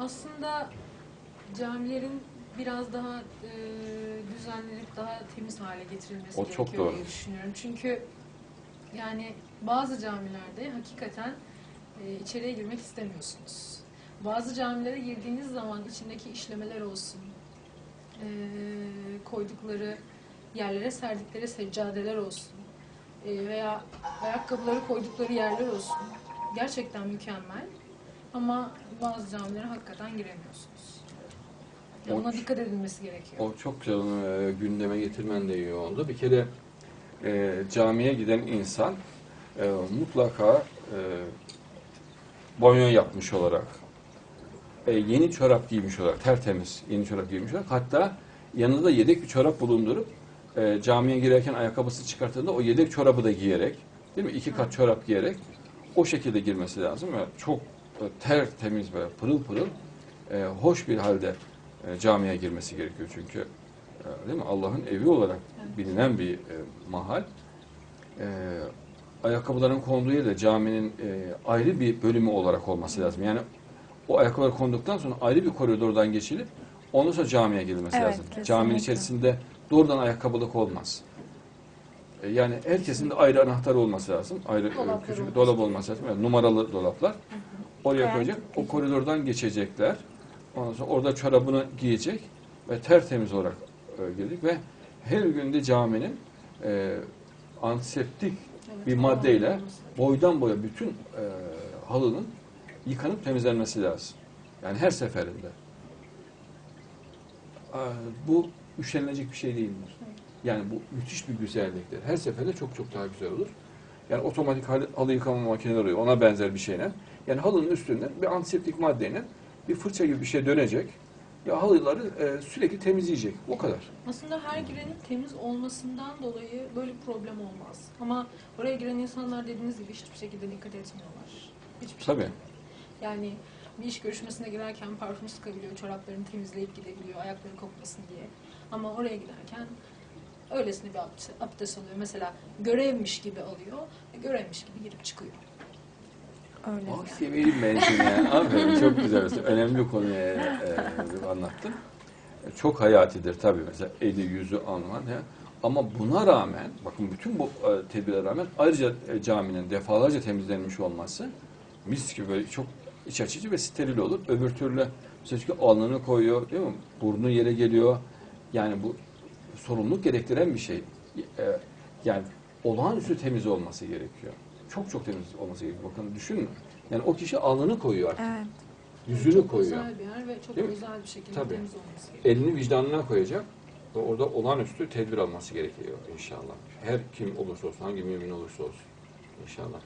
Aslında camilerin biraz daha e, düzenlenip daha temiz hale getirilmesi O çok gerekiyor doğru. diye düşünüyorum. Çünkü yani bazı camilerde hakikaten e, içeriye girmek istemiyorsunuz. Bazı camilere girdiğiniz zaman içindeki işlemeler olsun, e, koydukları yerlere serdikleri seccadeler olsun e, veya ayakkabıları koydukları yerler olsun. Gerçekten mükemmel. Ama bazı camilere hakikaten giremiyorsunuz. Ya O- Ona dikkat edilmesi gerekiyor. O çok güzel onu e, gündeme getirmen de iyi oldu. Bir kere e, camiye giden insan e, mutlaka e, banyo yapmış olarak, e, yeni çorap giymiş olarak, tertemiz yeni çorap giymiş olarak, hatta yanında da yedek bir çorap bulundurup e, camiye girerken ayakkabısı çıkarttığında o yedek çorabı da giyerek, değil mi? İki kat çorap giyerek o şekilde girmesi lazım ve çok tertemiz ve pırıl pırıl e, hoş bir halde e, camiye girmesi gerekiyor çünkü e, değil mi Allah'ın evi olarak bilinen bir e, mahal. E, ayakkabıların konduğu yer de caminin e, ayrı bir bölümü olarak olması lazım. Yani o ayakkabılar konduktan sonra ayrı bir koridordan geçilip ondan sonra camiye girilmesi Evet, lazım. kesinlikle. Caminin içerisinde doğrudan ayakkabılık olmaz. E, yani herkesin de ayrı anahtarı olması lazım. Ayrı e, Dolapları küçük olması dolap olması lazım. Yani numaralı dolaplar. Oraya koyacak. O koridordan geçecekler. Ondan sonra orada çorabını giyecek ve tertemiz olarak e, gelecek ve her gün de caminin e, antiseptik Evet, bir maddeyle boydan boya bütün e, halının yıkanıp temizlenmesi lazım. Yani her seferinde. E, bu üşenilecek bir şey değildir. Yani bu müthiş bir güzelliktir. Her seferinde çok çok daha güzel olur. Yani otomatik halı, halı yıkama makineleri oluyor. Ona benzer bir şeyle. Yani halının üstünden bir antiseptik maddeyle bir fırça gibi bir şey dönecek ve halıları e, sürekli temizleyecek. O kadar. Aslında her girenin temiz olmasından dolayı böyle problem olmaz. Ama oraya giren insanlar dediğiniz gibi hiçbir şekilde dikkat etmiyorlar. Hiçbir Tabii. şekilde. Yani bir iş görüşmesine girerken parfüm sıkabiliyor, çoraplarını temizleyip gidebiliyor, ayakları kokmasın diye. Ama oraya giderken öylesine bir abdest, abdest alıyor. Mesela görevmiş gibi alıyor, ve görevmiş gibi girip çıkıyor. Öyle. Oh seveyim ben seni ya. Aferin çok güzel. Mesela önemli bir konuyu e, e, anlattın. E, Çok hayatidir tabii mesela eli yüzü alman. Ya. Ama buna rağmen, bakın bütün bu e, tedbirlere rağmen ayrıca e, caminin defalarca temizlenmiş olması mis gibi böyle çok iç açıcı ve steril olur. Öbür türlü mesela çünkü alnını koyuyor değil mi? Burnu yere geliyor. Yani bu sorumluluk gerektiren bir şey. E, yani olağanüstü temiz olması gerekiyor. Çok çok temiz olması gerekiyor. Bakın düşünün. Yani o kişi alnını koyuyor artık. Evet. Yüzünü çok koyuyor. özel bir yer ve çok Değil mi? özel bir şekilde Tabii. temiz olması gerekiyor. Elini vicdanına koyacak ve orada olağanüstü tedbir alması gerekiyor inşallah. Her kim olursa olsun, hangi mümin olursa olsun inşallah.